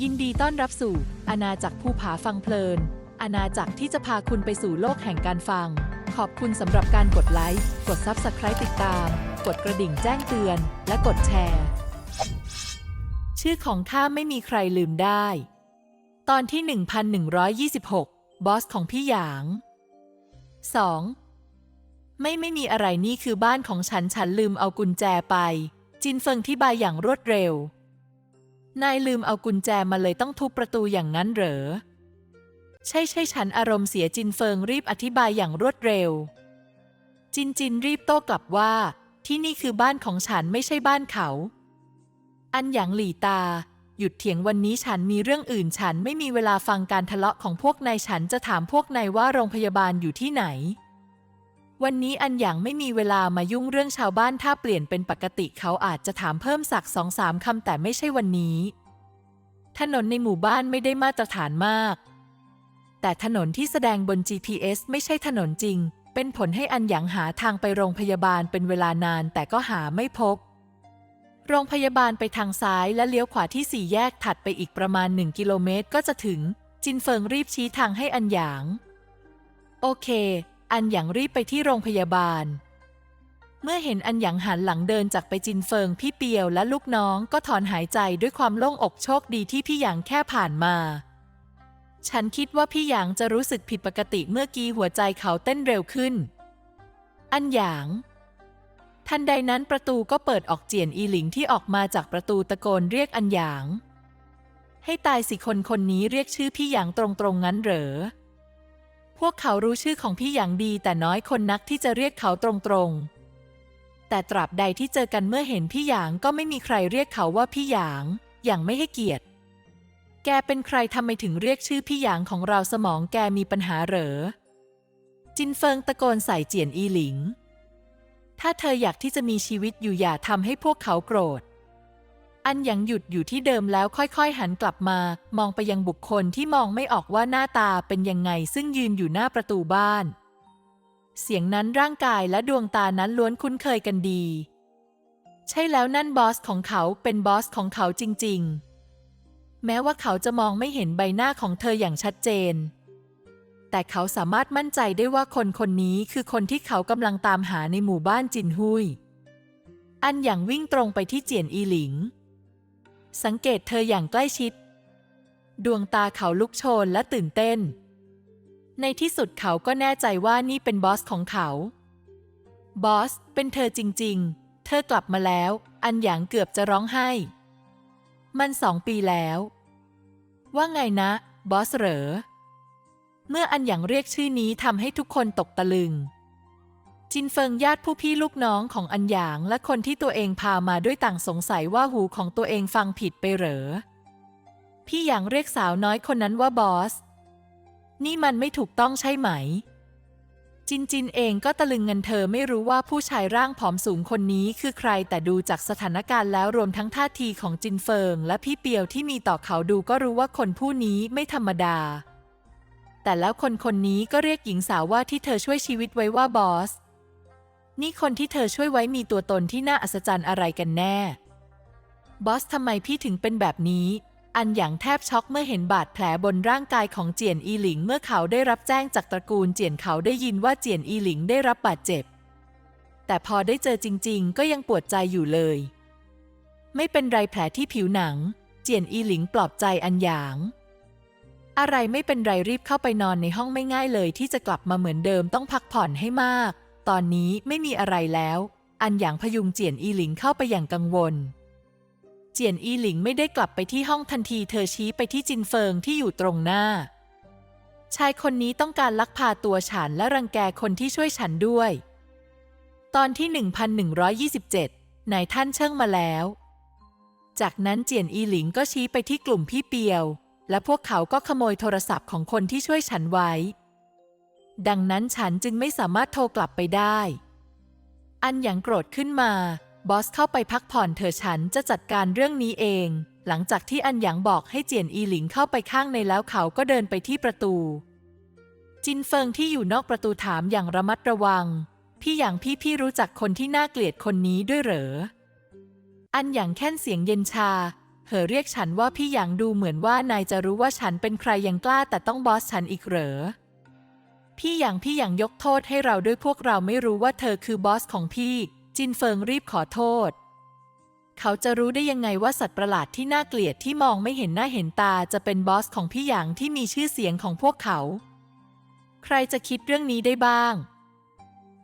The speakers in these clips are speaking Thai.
ยินดีต้อนรับสู่อาณาจักรภูผาฟังเพลิน อาณาจักรที่จะพาคุณไปสู่โลกแห่งการฟัง ขอบคุณสำหรับการกดไลค์ กด Subscribe ติดตาม กดกระดิ่งแจ้งเตือน และกดแชร์ ชื่อของข้าไม่มีใครลืมได้ ตอนที่ 1126 บอสของพี่หยาง 2. ไม่ไม่มีอะไรนี่คือบ้านของฉันฉันลืมเอากุญแจไป จินเฟิงที่บายอย่างรวดเร็ว นายลืมเอากุญแจมาเลยต้องทุบประตูอย่างนั้นเหรอ ใช่ใช่ฉันอารมณ์เสียจินเฟิงรีบอธิบายอย่างรวดเร็ว จินจินรีบโต้กลับว่า ที่นี่คือบ้านของฉันไม่ใช่บ้านเขา อันหยางหลี่ตา หยุดเถียงวันนี้ฉันมีเรื่องอื่นฉันไม่มีเวลาฟังการทะเลาะของพวกนายฉันจะถามพวกนายว่าโรงพยาบาลอยู่ที่ไหน วันนี้อันหยางไม่มีเวลามายุ่งเรื่องชาวบ้านถ้าเปลี่ยนเป็นปกติเขาอาจจะถามเพิ่มสักสองสามคำแต่ไม่ใช่วันนี้ ถนนในหมู่บ้านไม่ได้มาตรฐานมาก แต่ถนนที่แสดงบน GPS ไม่ใช่ถนนจริง เป็นผลให้อันหยางหาทางไปโรงพยาบาลเป็นเวลานานแต่ก็หาไม่พบ โรงพยาบาลไปทางซ้ายและเลี้ยวขวาที่สี่แยกถัดไปอีกประมาณ 1 กิโลเมตรก็จะถึง จินเฟิงรีบชี้ทางให้อันหยาง โอเค อันหยางรีบไปที่โรงพยาบาล เมื่อเห็นอันหยางหันหลังเดินจากไปจินเฟิงพี่เปียวและลูกน้องก็ถอนหายใจด้วยความโล่งอกโชคดีที่พี่หยางแค่ผ่านมา ฉันคิดว่าพี่หยางจะรู้สึกผิดปกติเมื่อกี้หัวใจเขาเต้นเร็วขึ้น อันหยางทันใดนั้นประตูก็เปิดออกเจียนอีหลิงที่ออกมาจากประตูตะโกนเรียกอันหยาง ให้ตายสิคนคนนี้เรียกชื่อพี่หยางตรงๆงั้นเหรอ วกเขารู้ชื่อของพี่หยางดีแต่น้อยคนนักที่จะเรียกเขาตรงๆ แต่ตราบใดที่เจอกันเมื่อเห็นพี่หยางก็ไม่มีใครเรียกเขาว่าพี่หยาง อย่างไม่ให้เกียรติ แกเป็นใครทำไมถึงเรียกชื่อพี่หยางของเราสมองแกมีปัญหาเหรอ จินเฟิงตะโกนใส่เจียนอีหลิง ถ้าเธออยากที่จะมีชีวิตอยู่อย่าทำให้พวกเขาโกรธ อันยังหยุดอยู่ที่เดิมแล้วค่อยๆ หันกลับมา มองไปยังบุคคลที่มองไม่ออกว่าหน้าตาเป็นยังไงซึ่งยืนอยู่หน้าประตูบ้าน เสียงนั้นร่างกายและดวงตานั้นล้วนคุ้นเคยกันดี ใช่แล้วนั่นบอสของเขาเป็นบอสของเขาจริงๆ แม้ว่าเขาจะมองไม่เห็นใบหน้าของเธออย่างชัดเจน แต่เขาสามารถมั่นใจได้ว่าคนคนนี้คือคนที่เขากำลังตามหาในหมู่บ้านจินหุยอันอย่างวิ่งตรงไปที่เจียนอีหลิง สังเกตเธออย่างใกล้ชิด ดวงตาเขาลุกโชนและตื่นเต้น ในที่สุดเขาก็แน่ใจว่านี่เป็นบอสของเขา บอส เป็นเธอจริง ๆ เธอกลับมาแล้ว อันหยางเกือบจะร้องไห้ มันสองปีแล้ว ว่าไงนะ บอสเหรอ เมื่ออันหยางเรียกชื่อนี้ทำให้ทุกคนตกตะลึง จินเฟิงญาติผู้พี่ลูกน้องของอันหยางและคนที่ตัวเองพามาด้วยต่างสงสัยว่าหูของตัวเองฟังผิดไปเหรอ พี่หยางเรียกสาวน้อยคนนั้นว่าบอส นี่มันไม่ถูกต้องใช่ไหม จินจินเองก็ตะลึงเงินเธอไม่รู้ว่าผู้ชายร่างผอมสูงคนนี้คือใครแต่ดูจากสถานการณ์แล้วรวมทั้งท่าทีของจินเฟิง และพี่เปียวที่มีต่อเขาดูก็รู้ว่าคนผู้นี้ไม่ธรรมดา แต่แล้วคนคนนี้ก็เรียกหญิงสาวว่าที่เธอช่วยชีวิตไว้ว่าบอส นี่คนที่เธอช่วยไว้มีตัวตนที่น่าอัศจรรย์อะไรกันแน่ บอสทำไมพี่ถึงเป็นแบบนี้ อันอย่างแทบช็อกเมื่อเห็นบาดแผลบนร่างกายของเจียนอีหลิง เมื่อเขาได้รับแจ้งจากตระกูลเจียนเขาได้ยินว่าเจียนอีหลิงได้รับบาดเจ็บ แต่พอได้เจอจริง ๆ ก็ยังปวดใจอยู่เลย ไม่เป็นไรแผลที่ผิวหนัง เจียนอีหลิงปลอบใจอันหยางอะไรไม่เป็นไรรีบเข้าไปนอนในห้องไม่ง่ายเลยที่จะกลับมาเหมือนเดิมต้องพักผ่อนให้มาก ตอนนี้ไม่มีอะไรแล้ว อันหยางพยุงเจียนอีหลิงเข้าไปอย่างกังวล เจียนอีหลิงไม่ได้กลับไปที่ห้องทันทีเธอชี้ไปที่จินเฟิงที่อยู่ตรงหน้า ชายคนนี้ต้องการลักพาตัวฉันและรังแกคนที่ช่วยฉันด้วย ตอนที่ 1127นายท่านเชิ่งมาแล้ว จากนั้นเจียนอีหลิงก็ชี้ไปที่กลุ่มพี่เปียว และพวกเขาก็ขโมยโทรศัพท์ของคนที่ช่วยฉันไว้ ดังนั้นฉันจึงไม่สามารถโทรกลับไปได้ อันหยางโกรธขึ้นมา บอสเข้าไปพักผ่อนเถอฉันจะจัดการเรื่องนี้เอง หลังจากที่อันหยางบอกให้เจียนอีหลิงเข้าไปข้างในแล้วเขาก็เดินไปที่ประตู จินเฟิงที่อยู่นอกประตูถามอย่างระมัดระวัง พี่หยางพี่พี่รู้จักคนที่น่าเกลียดคนนี้ด้วยเหรอ อันหยางแค่นเสียงเย็นชาเหอเรียกฉันว่าพี่หยางดูเหมือนว่านายจะรู้ว่าฉันเป็นใครยังกล้าแต่ต้องบอสฉันอีกเหรอ พี่หยางพี่หยางยกโทษให้เราด้วยพวกเราไม่รู้ว่าเธอคือบอสของพี่ จินเฟิงรีบขอโทษ เขาจะรู้ได้ยังไงว่าสัตว์ประหลาดที่น่าเกลียดที่มองไม่เห็นหน้าเห็นตาจะเป็นบอสของพี่หยางที่มีชื่อเสียงของพวกเขา ใครจะคิดเรื่องนี้ได้บ้าง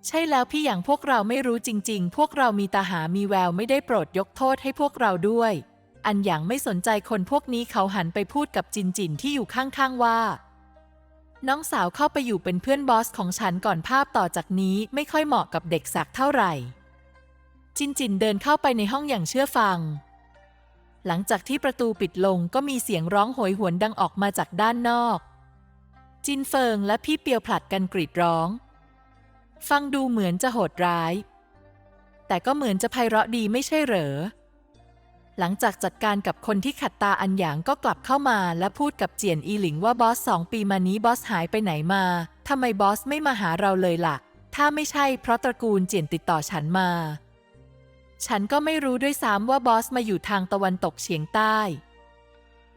ใช่แล้วพี่หยางพวกเราไม่รู้จริง ๆ พวกเรามีตาหามีแววไม่ได้โปรดยกโทษให้พวกเราด้วย อันหยางไม่สนใจคนพวกนี้เขาหันไปพูดกับจินจินที่อยู่ข้างๆว่า น้องสาวเข้าไปอยู่เป็นเพื่อนบอสของฉันก่อนภาพต่อจากนี้ไม่ค่อยเหมาะกับเด็กสักเท่าไหร่ จินจินเดินเข้าไปในห้องอย่างเชื่อฟัง หลังจากที่ประตูปิดลงก็มีเสียงร้องโหยหวนดังออกมาจากด้านนอก จินเฟิงและพี่เปียวผลัดกันกรีดร้อง ฟังดูเหมือนจะโหดร้าย แต่ก็เหมือนจะไพเราะดีไม่ใช่เหรอ หลังจากจัดการกับคนที่ขัดตาอันหยางก็กลับเข้ามา และพูดกับเจียนอีหลิงว่าบอสสองปีมานี้บอสหายไปไหนมาทำไมบอสไม่มาหาเราเลยล่ะ ถ้าไม่ใช่เพราะตระกูลเจียนติดต่อฉันมา ฉันก็ไม่รู้ด้วยซ้ำว่าบอสมาอยู่ทางตะวันตกเฉียงใต้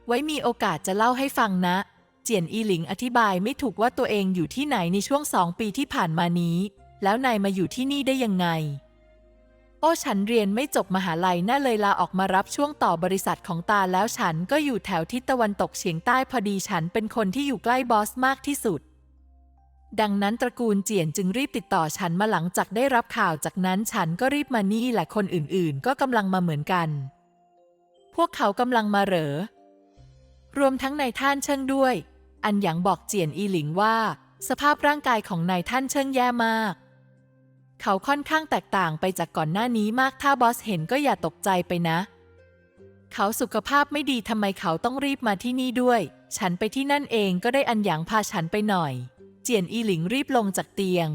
ไว้มีโอกาสจะเล่าให้ฟังนะ เจียนอีหลิงอธิบายไม่ถูกว่าตัวเองอยู่ที่ไหนในช่วงสองปีที่ผ่านมานี้ แล้วนายมาอยู่ที่นี่ได้ยังไง โอ้ฉันเรียนไม่จบมหาลัยน่าเลยลาออกมารับช่วงต่อบริษัทของตาแล้วฉันก็อยู่แถวทิศตะวันตกเฉียงใต้พอดีฉันเป็นคนที่อยู่ใกล้บอสมากที่สุด ดังนั้นตระกูลเจียนจึงรีบติดต่อฉันมาหลังจากได้รับข่าวจากนั้นฉันก็รีบมานี่และคนอื่นๆ ก็กำลังมาเหมือนกัน พวกเขากำลังมาเหรอ รวมทั้งนายท่านเชิงด้วย อันหยางบอกเจียนอีหลิงว่า สภาพร่างกายของนายท่านเชิงแย่มาก เขาค่อนข้างแตกต่างไปจากก่อนหน้านี้มากถ้าบอสเห็นก็อย่าตกใจไปนะ เขาสุขภาพไม่ดีทำไมเขาต้องรีบมาที่นี่ด้วย ฉันไปที่นั่นเองก็ได้อันหยางพาฉันไปหน่อย เจียนอีหลิงรีบลงจากเตียง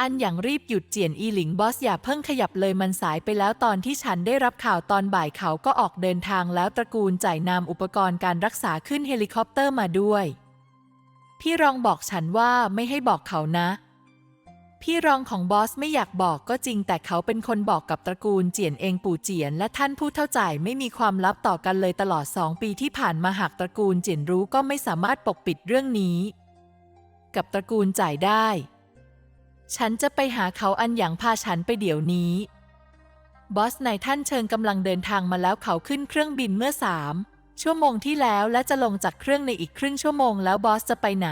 อันหยางรีบหยุดเจียนอีหลิงบอสอย่าเพิ่งขยับเลยมันสายไปแล้วตอนที่ฉันได้รับข่าวตอนบ่ายเขาก็ออกเดินทางแล้วตระกูลจ่ายนำอุปกรณ์การรักษาขึ้นเฮลิคอปเตอร์มาด้วย พี่รองบอกฉันว่าไม่ให้บอกเขานะ พี่รองของบอสไม่อยากบอกก็จริง แต่เขาเป็นคนบอกกับตระกูลเจียนเองปู่เจียน และท่านผู้เท่าจ่ายไม่มีความลับต่อกันเลยตลอดสองปีที่ผ่านมาหากตระกูลเจียนรู้ก็ไม่สามารถปกปิดเรื่องนี้ กับตระกูลจ่ายได้ ฉันจะไปหาเขาอันหยางพาฉันไปเดี๋ยวนี้บอสนายท่านเชิงกำลังเดินทางมาแล้วเขาขึ้นเครื่องบินเมื่อสามชั่วโมงที่แล้วและจะลงจากเครื่องในอีกครึ่งชั่วโมงแล้วบอสจะไปไหน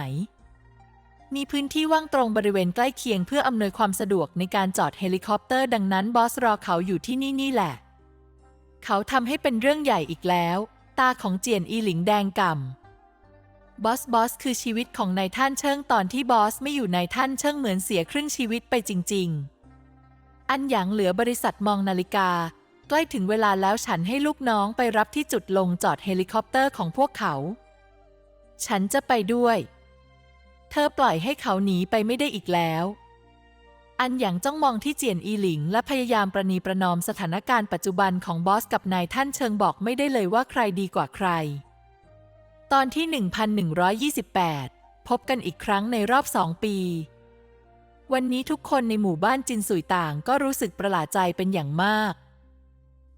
มีพื้นที่ว่างตรงบริเวณใกล้เคียงเพื่ออำนวยความสะดวกในการจอดเฮลิคอปเตอร์ดังนั้นบอสรอเขาอยู่ที่นี่นี่แหละ เขาทำให้เป็นเรื่องใหญ่อีกแล้ว ตาของเจียนอีหลิงแดงก่ำบอสบอสคือชีวิตของนายท่านเชิงตอนที่บอสไม่อยู่นายท่านเชิงเหมือนเสียครึ่งชีวิตไปจริง ๆ อันหยางเหลือบริษัทมองนาฬิกา ใกล้ถึงเวลาแล้วฉันให้ลูกน้องไปรับที่จุดลงจอดเฮลิคอปเตอร์ของพวกเขา ฉันจะไปด้วย เธอปล่อยให้เขาหนีไปไม่ได้อีกแล้ว อันหยางจ้องมองที่เจียนอีหลิง และพยายามประนีประนอมสถานการณ์ปัจจุบันของบอสกับนายท่านเชิงบอกไม่ได้เลยว่าใครดีกว่าใคร ตอนที่ 1128 พบกันอีกครั้งในรอบสองปี วันนี้ทุกคนในหมู่บ้านจินสุยต่างก็รู้สึกประหลาดใจเป็นอย่างมาก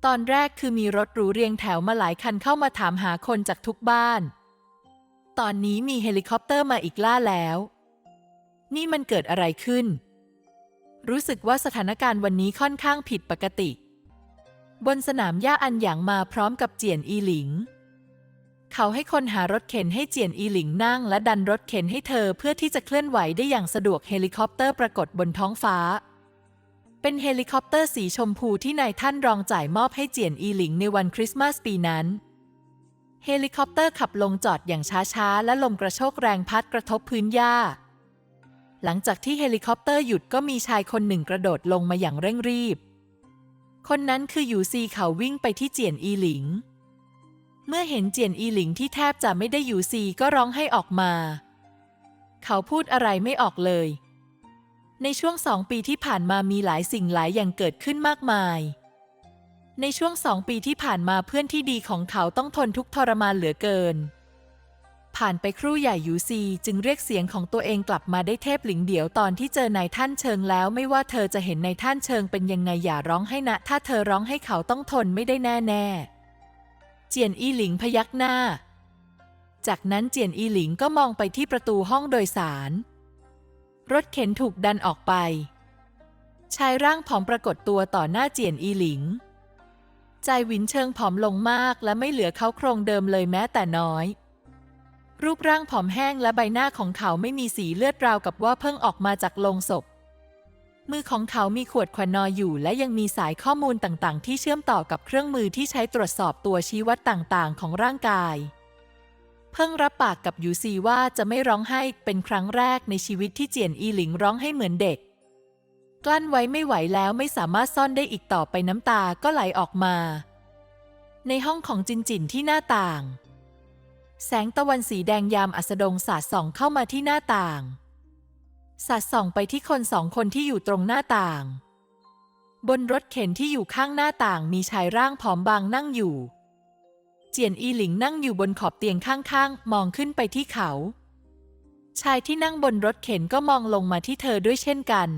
ตอนแรกคือมีรถหรูเรียงแถวมาหลายคันเข้ามาถามหาคนจากทุกบ้าน ตอนนี้มีเฮลิคอปเตอร์มาอีกล่าแล้ว นี่มันเกิดอะไรขึ้น รู้สึกว่าสถานการณ์วันนี้ค่อนข้างผิดปกติ บนสนามหญ้าอันหยางมาพร้อมกับเจียนอีหลิง เขาให้คนหารถเข็นให้เจียนอีหลิงนั่งและดันรถเข็นให้เธอเพื่อที่จะเคลื่อนไหวได้อย่างสะดวกเฮลิคอปเตอร์ปรากฏบนท้องฟ้า เป็นเฮลิคอปเตอร์สีชมพูที่นายท่านรองจ่ายมอบให้เจียนอีหลิงในวันคริสต์มาสปีนั้น เฮลิคอปเตอร์ขับลงจอดอย่างช้าๆ และลมกระโชกแรงพัดกระทบพื้นหญ้า หลังจากที่เฮลิคอปเตอร์หยุดก็มีชายคนหนึ่งกระโดดลงมาอย่างเร่งรีบ คนนั้นคือยูซีเขาวิ่งไปที่เจียนอีหลิง เมื่อเห็นเจียนอีหลิงที่แทบจะไม่ได้ยูซีก็ร้องให้ออกมา เขาพูดอะไรไม่ออกเลย ในช่วงสองปีที่ผ่านมามีหลายสิ่งหลายอย่างเกิดขึ้นมากมาย ในช่วงสองปีที่ผ่านมาเพื่อนที่ดีของเขาต้องทนทุกทรมานเหลือเกิน ผ่านไปครู่ใหญ่ยูซีจึงเรียกเสียงของตัวเองกลับมาได้เทพหลิงเดียวตอนที่เจอนายท่านเชิงแล้วไม่ว่าเธอจะเห็นนายท่านเชิงเป็นยังไงอย่าร้องให้นะ ถ้าเธอร้องให้เขาต้องทนไม่ได้แน่แน่เจียนอีหลิงพยักหน้า จากนั้นเจียนอีหลิงก็มองไปที่ประตูห้องโดยสาร รถเข็นถูกดันออกไป ชายร่างผอมปรากฏตัวต่อหน้าเจียนอีหลิง ใจหวินเชิงผอมลงมากและไม่เหลือเขาโครงเดิมเลยแม้แต่น้อย รูปร่างผอมแห้งและใบหน้าของเขาไม่มีสีเลือดราวกับว่าเพิ่งออกมาจากโลงศพ มือของเขามีขวดควนนอยอยู่ และยังมีสายข้อมูลต่างๆ ที่เชื่อมต่อกับเครื่องมือที่ใช้ตรวจสอบตัวชี้วัดต่างๆ ของร่างกาย เพิ่งรับปากกับยูซีว่าจะไม่ร้องไห้เป็นครั้งแรกในชีวิตที่เจียนอีหลิงร้องให้เหมือนเด็ก กลั้นไว้ไม่ไหวแล้วไม่สามารถซ่อนได้อีกต่อไปน้ำตาก็ไหลออกมา ในห้องของจินจินที่หน้าต่าง แสงตะวันสีแดงยามอัสดงสาดส่องเข้ามาที่หน้าต่าง สาดส่องไปที่คนสองคนที่อยู่ตรงหน้าต่าง บนรถเข็นที่อยู่ข้างหน้าต่างมีชายร่างผอมบางนั่งอยู่ เจียนอีหลิงนั่งอยู่บนขอบเตียงข้างๆ มองขึ้นไปที่เขา ชายที่นั่งบนรถเข็นก็มองลงมาที่เธอด้วยเช่นกัน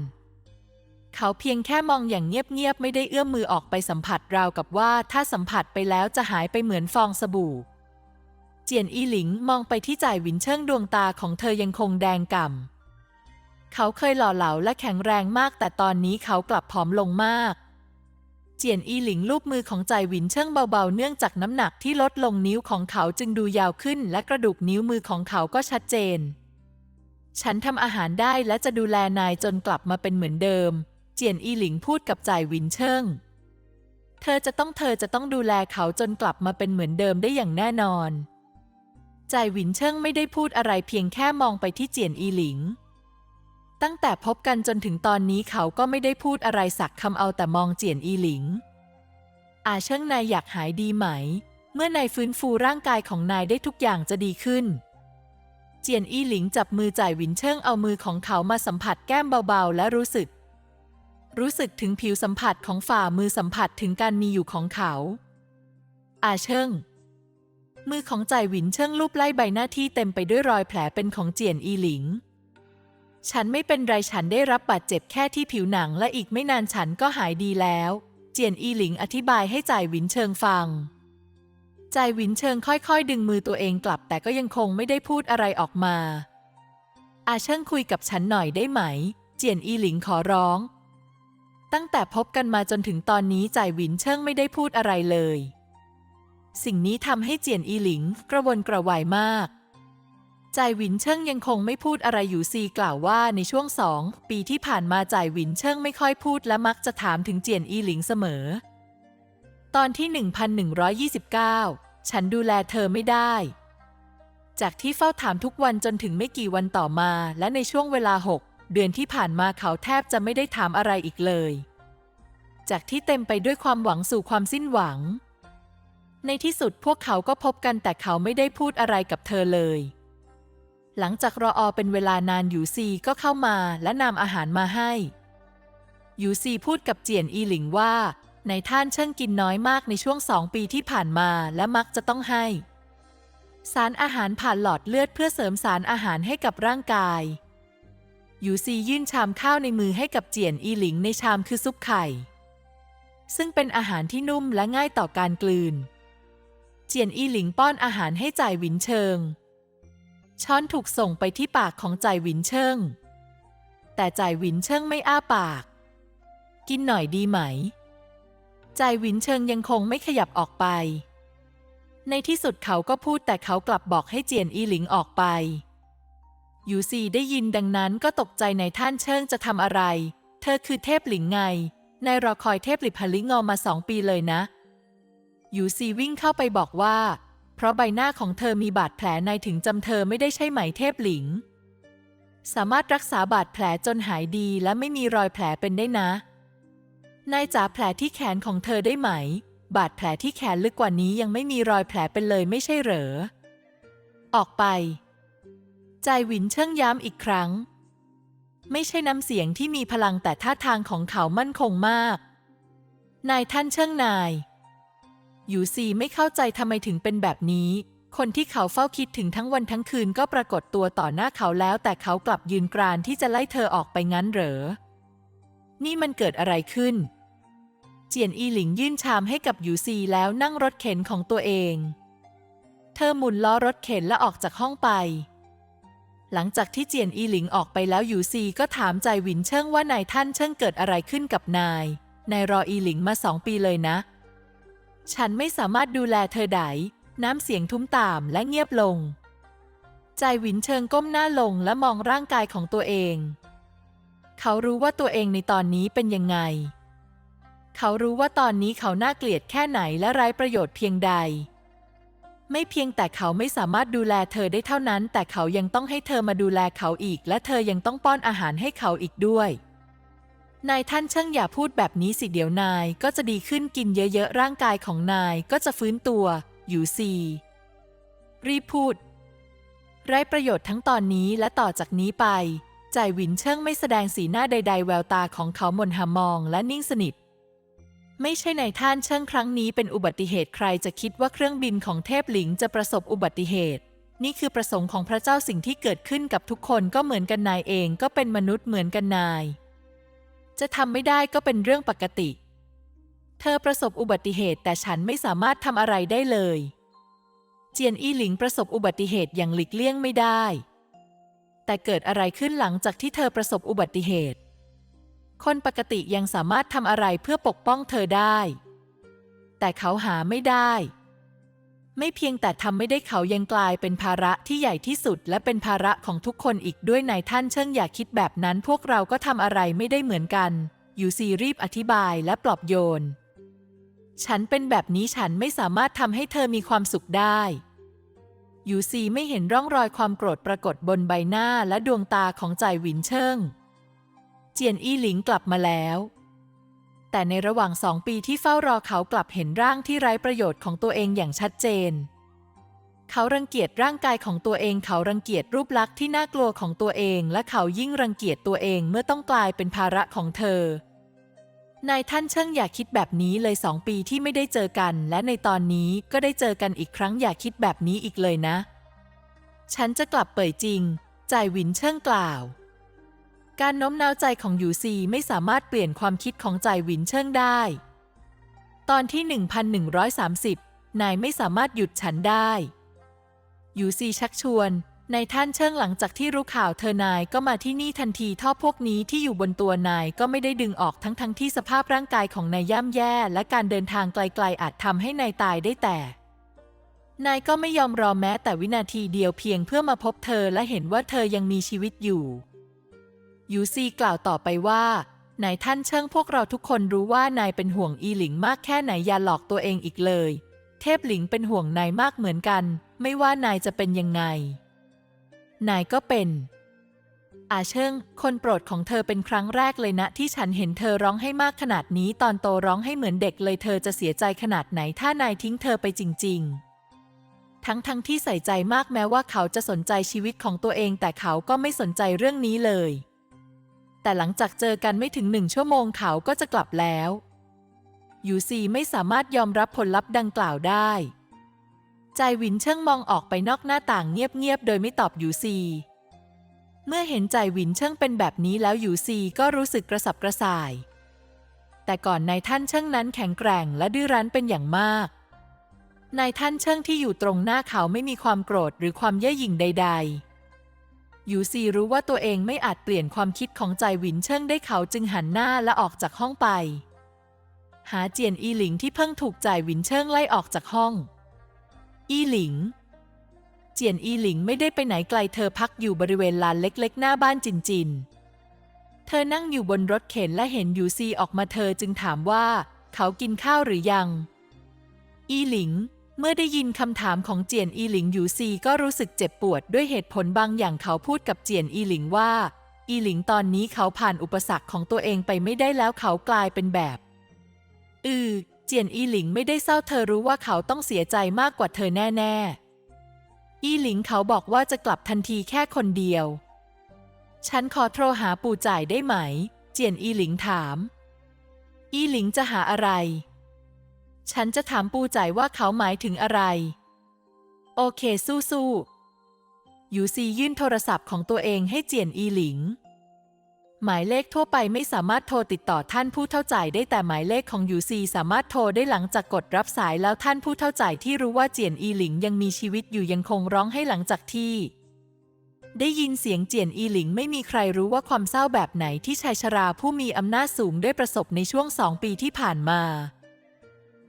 เขาเพียงแค่มองอย่างเงียบๆ ไม่ได้เอื้อมมือออกไปสัมผัสราวกับว่าถ้าสัมผัสไปแล้วจะหายไปเหมือนฟองสบู่ เจียนอีหลิงมองไปที่จ่ายหวินเชิงดวงตาของเธอยังคงแดงก่ำ เขาเคยหล่อเหลาและแข็งแรงมาก แต่ตอนนี้เขากลับผอมลงมาก เจียนอีหลิงลูบมือของจ่ายหวินเชิงเบาๆ เนื่องจากน้ำหนักที่ลดลงนิ้วของเขาจึงดูยาวขึ้น และกระดูกนิ้วมือของเขาก็ชัดเจน ฉันทำอาหารได้และจะดูแลนายจนกลับมาเป็นเหมือนเดิม เจียนอีหลิงพูดกับจ่ายวินเชิง เธอจะต้องเธอจะต้องดูแลเขาจนกลับมาเป็นเหมือนเดิมได้อย่างแน่นอน จ่ายวินเชิงไม่ได้พูดอะไรเพียงแค่มองไปที่เจียนอีหลิง ตั้งแต่พบกันจนถึงตอนนี้เขาก็ไม่ได้พูดอะไรสักคำเอาแต่มองเจียนอีหลิง อาเชิงนายอยากหายดีไหม เมื่อนายฟื้นฟูร่างกายของนายได้ทุกอย่างจะดีขึ้นเจียนอีหลิงจับมือจ่ายหวินเชิงเอามือของเขามาสัมผัสแก้มเบาๆ และรู้สึก รู้สึกถึงผิวสัมผัสของฝ่ามือสัมผัสถึงการมีอยู่ของเขา อาเชิง มือของจ่ายหวินเชิงลูบไล่ใบหน้าที่เต็มไปด้วยรอยแผลเป็นของเจียนอีหลิง ฉันไม่เป็นไรฉันได้รับบาดเจ็บแค่ที่ผิวหนังและอีกไม่นานฉันก็หายดีแล้ว เจียนอีหลิงอธิบายให้จ่ายหวินเชิงฟังจ่ายวินเชิงค่อยๆ ดึงมือตัวเองกลับ แต่ก็ยังคงไม่ได้พูดอะไรออกมา อาเชิงคุยกับฉันหน่อยได้ไหม เจียนอีหลิงขอร้อง ตั้งแต่พบกันมาจนถึงตอนนี้จ่ายหวินเชิงไม่ได้พูดอะไรเลย สิ่งนี้ทำให้เจียนอีหลิงกระวนกระวายมากจ่ายหวินเชิงยังคงไม่พูดอะไรอยู่ซีกล่าวว่าในช่วงสองปีที่ผ่านมาจ่ายหวินเชิงไม่ค่อยพูดและมักจะถามถึงเจียนอีหลิงเสมอ ตอนที่ 1129 ฉันดูแลเธอไม่ได้ จากที่เฝ้าถามทุกวันจนถึงไม่กี่วันต่อมาและในช่วงเวลา6 เดือนที่ผ่านมาเขาแทบจะไม่ได้ถามอะไรอีกเลย จากที่เต็มไปด้วยความหวังสู่ความสิ้นหวัง ในที่สุดพวกเขาก็พบกันแต่เขาไม่ได้พูดอะไรกับเธอเลย หลังจากรออเป็นเวลานานยูซีก็เข้ามาและนำอาหารมาให้ยูซีพูดกับเจียนอีหลิงว่าในท่านเชิ่งกินน้อยมากในช่วงสองปีที่ผ่านมาและมักจะต้องให้ สารอาหารผ่านหลอดเลือดเพื่อเสริมสารอาหารให้กับร่างกาย ยูซียื่นชามข้าวในมือให้กับเจียนอีหลิงในชามคือซุปไข่ ซึ่งเป็นอาหารที่นุ่มและง่ายต่อการกลืน เจียนอีหลิงป้อนอาหารให้จ่ายหวินเชิง ช้อนถูกส่งไปที่ปากของจ่ายหวินเชิง แต่จ่ายหวินเชิงไม่อ้าปาก กินหน่อยดีไหม จ่ายหวินเชิงยังคงไม่ขยับออกไป ในที่สุดเขาก็พูดแต่เขากลับบอกให้เจียนอีหลิงออกไป ยูซีได้ยินดังนั้นก็ตกใจในท่านเชิงจะทำอะไร เธอคือเทพหลิงไง นายรอคอยเทพหลิพลิงอมาสองปีเลยนะ ยูซีวิ่งเข้าไปบอกว่า เพราะใบหน้าของเธอมีบาดแผลนายถึงจำเธอไม่ได้ใช่ไหมเทพหลิง สามารถรักษาบาดแผลจนหายดีและไม่มีรอยแผลเป็นได้นะ นายจ๋าแผลที่แขนของเธอได้ไหม บาดแผลที่แขนลึกกว่านี้ยังไม่มีรอยแผลเป็นเลยไม่ใช่เหรอ ออกไป ใจหวินเชิ่งย้ำอีกครั้ง ไม่ใช่น้ำเสียงที่มีพลังแต่ท่าทางของเขามั่นคงมาก นายท่านเชิ่งนาย ยูซีไม่เข้าใจทำไมถึงเป็นแบบนี้ คนที่เขาเฝ้าคิดถึงทั้งวันทั้งคืนก็ปรากฏตัวต่อหน้าเขาแล้วแต่เขากลับยืนกรานที่จะไล่เธอออกไปงั้นเหรอ นี่มันเกิดอะไรขึ้น เจียนอีหลิงยื่นชามให้กับยูซีแล้วนั่งรถเข็นของตัวเอง เธอหมุนล้อรถเข็นและออกจากห้องไป หลังจากที่เจียนอีหลิงออกไปแล้วหยูซีก็ถามใจหวินเชิงว่านายท่านเชิงเกิดอะไรขึ้นกับนาย นายรออีหลิงมาสองปีเลยนะ ฉันไม่สามารถดูแลเธอได้น้ำเสียงทุ้มต่ำและเงียบลง ใจหวินเชิงก้มหน้าลงและมองร่างกายของตัวเอง เขารู้ว่าตัวเองในตอนนี้เป็นยังไง เขารู้ว่าตอนนี้เขาน่าเกลียดแค่ไหนและไร้ประโยชน์เพียงใด ไม่เพียงแต่เขาไม่สามารถดูแลเธอได้เท่านั้น แต่เขายังต้องให้เธอมาดูแลเขาอีก และเธอยังต้องป้อนอาหารให้เขาอีกด้วยนายท่านช่างอย่าพูดแบบนี้สิเดี๋ยวนายก็จะดีขึ้นกินเยอะๆ ร่างกายของนายก็จะฟื้นตัว อยู่ซีรีบพูด ไร้ประโยชน์ทั้งตอนนี้และต่อจากนี้ไป ใจายหวินเชิงไม่แสดงสีหน้าใด ๆ แววตาของเขาหมนหามองและนิ่งสนิท ไม่ใช่ในท่านเชิงครั้งนี้เป็นอุบัติเหตุใครจะคิดว่าเครื่องบินของเทพหลิงจะประสบอุบัติเหตุ นี่คือประสงค์ของพระเจ้าสิ่งที่เกิดขึ้นกับทุกคนก็เหมือนกันนายเองก็เป็นมนุษย์เหมือนกันนาย จะทำไม่ได้ก็เป็นเรื่องปกติ เธอประสบอุบัติเหตุแต่ฉันไม่สามารถทำอะไรได้เลย เจียนอี้หลิงประสบอุบัติเหตุอย่างหลีกเลี่ยงไม่ได้ แต่เกิดอะไรขึ้นหลังจากที่เธอประสบอุบัติเหตุ คนปกติยังสามารถทำอะไรเพื่อปกป้องเธอได้ แต่เขาหาไม่ได้ ไม่เพียงแต่ทำไม่ได้เขายังกลายเป็นภาระที่ใหญ่ที่สุด และเป็นภาระของทุกคนอีกด้วยนายท่านเชิงอย่าคิดแบบนั้นพวกเราก็ทำอะไรไม่ได้เหมือนกันยูซีรีบอธิบายและปลอบโยน ฉันเป็นแบบนี้ฉันไม่สามารถทำให้เธอมีความสุขได้ยูซีไม่เห็นร่องรอยความโกรธปรากฏบนใบหน้าและดวงตาของใจหวินเชิง เจียนอี้หลิงกลับมาแล้ว แต่ในระหว่างสองปีที่เฝ้ารอเขากลับเห็นร่างที่ไร้ประโยชน์ของตัวเองอย่างชัดเจน เขารังเกียจร่างกายของตัวเอง เขารังเกียจรูปลักษณ์ที่น่ากลัวของตัวเอง และเขายิ่งรังเกียจตัวเองเมื่อต้องกลายเป็นภาระของเธอนายท่านเชิงอย่าคิดแบบนี้เลยสองปีที่ไม่ได้เจอกัน และในตอนนี้ก็ได้เจอกันอีกครั้งอย่าคิดแบบนี้อีกเลยนะ ฉันจะกลับเป่ยจริง จ่ายหวินเชิงกล่าว การโน้มน้าวใจของหยูซีไม่สามารถเปลี่ยนความคิดของจ่ายหวินเชิงได้ ตอนที่ 1130 นายไม่สามารถหยุดฉันได้หยูซีชักชวนนายท่านเชิงหลังจากที่รู้ข่าวเธอนายก็มาที่นี่ทันทีท่อพวกนี้ที่อยู่บนตัวนายก็ไม่ได้ดึงออกทั้งทั้งที่สภาพร่างกายของนายย่ำแย่ และการเดินทางไกลๆอาจทำให้นายตายได้แต่ นายก็ไม่ยอมรอแม้แต่วินาทีเดียวเพียงเพื่อมาพบเธอและเห็นว่าเธอยังมีชีวิตอยู่ ยูซีกล่าวต่อไปว่านายท่านเชิงพวกเราทุกคนรู้ว่านายเป็นห่วงอีหลิงมากแค่ไหนอย่าหลอกตัวเองอีกเลย เทพหลิงเป็นห่วงนายมากเหมือนกัน ไม่ว่านายจะเป็นยังไง นายก็เป็น อาเชิง คนโปรดของเธอเป็นครั้งแรกเลยนะ ที่ฉันเห็นเธอร้องให้มากขนาดนี้ ตอนโตร้องให้เหมือนเด็กเลยเธอจะเสียใจขนาดไหนถ้านายทิ้งเธอไปจริง ๆ ทั้งทั้งที่ใส่ใจมากแม้ว่าเขาจะสนใจชีวิตของตัวเอง แต่เขาก็ไม่สนใจเรื่องนี้เลย แต่หลังจากเจอกันไม่ถึงหนึ่งชั่วโมงเขาก็จะกลับแล้วยูซีไม่สามารถยอมรับผลลัพธ์ดังกล่าวได้ ใจหวินเชิงมองออกไปนอกหน้าต่างเงียบๆ โดยไม่ตอบยูซี เมื่อเห็นใจหวินเชิงเป็นแบบนี้แล้วยูซีก็รู้สึกกระสับกระส่าย แต่ก่อนนายท่านเชิงนั้นแข็งแกร่งและดื้อรั้นเป็นอย่างมาก นายท่านเชิงที่อยู่ตรงหน้าเขาไม่มีความโกรธหรือความเย่อหยิ่งใด ๆ ยูซีรู้ว่าตัวเองไม่อาจเปลี่ยนความคิดของใจหวินเชิงได้เขาจึงหันหน้าและออกจากห้องไป หาเจียนอีหลิงที่เพิ่งถูกใจหวินเชิงไล่ออกจากห้อง อีหลิง เจียนอีหลิงไม่ได้ไปไหนไกลเธอพักอยู่บริเวณลานเล็กๆ หน้าบ้านจินจิน เธอนั่งอยู่บนรถเข็นและเห็นยูซีออกมาเธอจึงถามว่า เขากินข้าวหรือยัง อีหลิง เมื่อได้ยินคำถามของเจียนอีหลิงอยู่ซีก็รู้สึกเจ็บปวดด้วยเหตุผลบางอย่างเขาพูดกับเจียนอีหลิงว่า อีหลิงตอนนี้เขาผ่านอุปสรรคของตัวเองไปไม่ได้แล้วเขากลายเป็นแบบ อือ เจียนอีหลิงไม่ได้เศร้าเธอรู้ว่าเขาต้องเสียใจมากกว่าเธอแน่ๆ อีหลิงเขาบอกว่าจะกลับทันทีแค่คนเดียว ฉันขอโทรหาปู่จ่ายได้ไหม เจียนอีหลิงถาม อีหลิงจะหาอะไร ฉันจะถามปูจ่ายว่าเขาหมายถึงอะไร โอเคสู้ๆยูซียื่นโทรศัพท์ของตัวเองให้เจียนอีหลิง หมายเลขทั่วไปไม่สามารถโทรติดต่อท่านผู้เท่าจ่ายได้แต่หมายเลขของยูซีสามารถโทรได้หลังจากกดรับสายแล้วท่านผู้เท่าจ่ายที่รู้ว่าเจียนอีหลิงยังมีชีวิตอยู่ยังคงร้องให้หลังจากที่ ได้ยินเสียงเจียนอีหลิงไม่มีใครรู้ว่าความเศร้าแบบไหนที่ชายชราผู้มีอำนาจสูงได้ประสบในช่วงสองปีที่ผ่านมา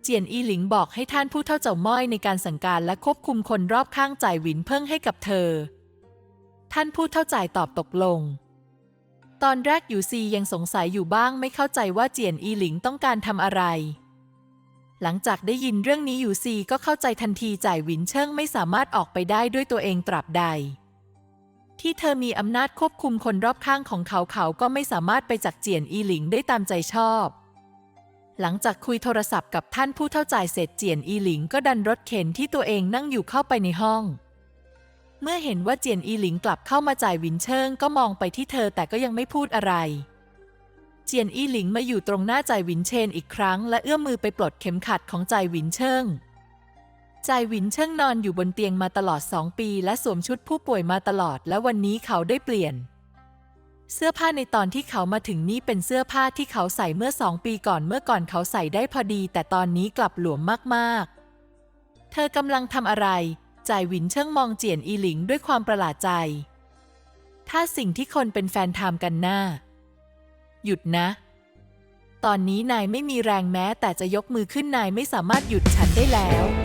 เจียนอีหลิงบอกให้ท่านผู้เท่าเจ้าม้อยในการสั่งการและควบคุมคนรอบข้างจ่ายหวินเพิ่งให้กับเธอ ท่านผู้เท่าจ่ายตอบตกลง ตอนแรกอยู่ซียังสงสัยอยู่บ้างไม่เข้าใจว่าเจียนอีหลิงต้องการทำอะไร หลังจากได้ยินเรื่องนี้อยู่ซีก็เข้าใจทันทีจ่ายหวินเชิงไม่สามารถออกไปได้ด้วยตัวเองตราบใด ที่เธอมีอำนาจควบคุมคนรอบข้างของเขาเขาก็ไม่สามารถไปจากเจียนอีหลิงได้ตามใจชอบ หลังจากคุยโทรศัพท์กับท่านผู้เท่าจ่ายเสร็จเจียนอีหลิงก็ดันรถเข็นที่ตัวเองนั่งอยู่เข้าไปในห้อง เมื่อเห็นว่าเจียนอีหลิงกลับเข้ามาจ่ายวินเชิงก็มองไปที่เธอแต่ก็ยังไม่พูดอะไร เจียนอีหลิงมาอยู่ตรงหน้าจ่ายวินเชนอีกครั้ง และเอื้อมมือไปปลดเข็มขัดของจ่ายวินเชิงจ่ายวินเชิงนอนอยู่บนเตียงมาตลอดสองปี และสวมชุดผู้ป่วยมาตลอด และวันนี้เขาได้เปลี่ยน เสื้อผ้าในตอนที่เขามาถึงนี่เป็นเสื้อผ้าที่เขาใส่เมื่อสองปีก่อนเมื่อก่อนเขาใส่ได้พอดี แต่ตอนนี้กลับหลวมมากๆ เธอกำลังทำอะไร จ่ายหวินเชิงมองเจียนอีหลิงด้วยความประหลาดใจ ถ้าสิ่งที่คนเป็นแฟนทำกันหน้า หยุดนะ ตอนนี้นายไม่มีแรงแม้แต่จะยกมือขึ้นนายไม่สามารถหยุดฉันได้แล้ว